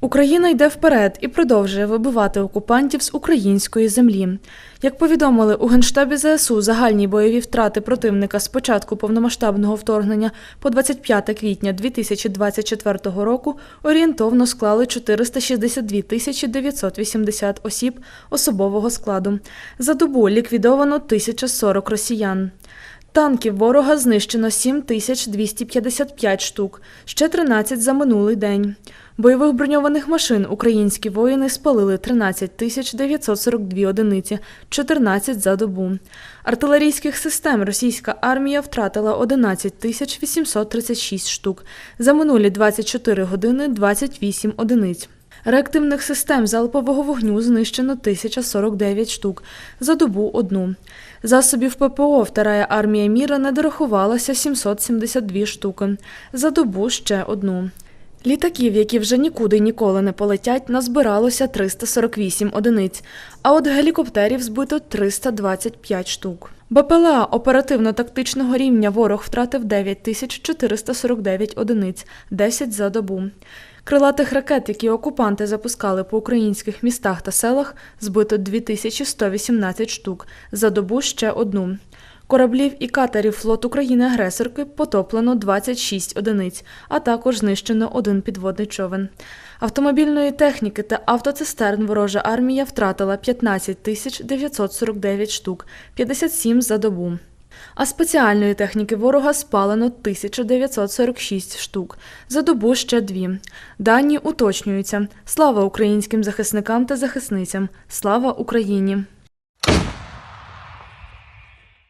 Україна йде вперед і продовжує вибивати окупантів з української землі. Як повідомили у Генштабі ЗСУ, загальні бойові втрати противника з початку повномасштабного вторгнення по 25 квітня 2024 року орієнтовно склали 462 тисячі 980 осіб особового складу. За добу ліквідовано 1040 росіян. Танків ворога знищено 7255 штук, ще 13 за минулий день. Бойових броньованих машин українські воїни спалили 13 тисяч 942 одиниці, 14 за добу. Артилерійських систем російська армія втратила 11 тисяч 836 штук, за минулі 24 години 28 одиниць. Реактивних систем залпового вогню знищено 1049 штук, за добу одну. Засобів ППО Вторая армія міра не дорахувалася 772 штуки, за добу ще одну. Літаків, які вже нікуди ніколи не полетять, назбиралося 348 одиниць, а от гелікоптерів збито 325 штук. БПЛА оперативно-тактичного рівня ворог втратив 9449 одиниць, 10 за добу. Крилатих ракет, які окупанти запускали по українських містах та селах, збито 2118 штук, за добу ще одну. Кораблів і катерів флот України-агресорки потоплено 26 одиниць, а також знищено один підводний човен. Автомобільної техніки та автоцистерн ворожа армія втратила 15 тисяч 949 штук, 57 за добу. А спеціальної техніки ворога спалено 1946 штук, за добу ще дві. Дані уточнюються. Слава українським захисникам та захисницям! Слава Україні!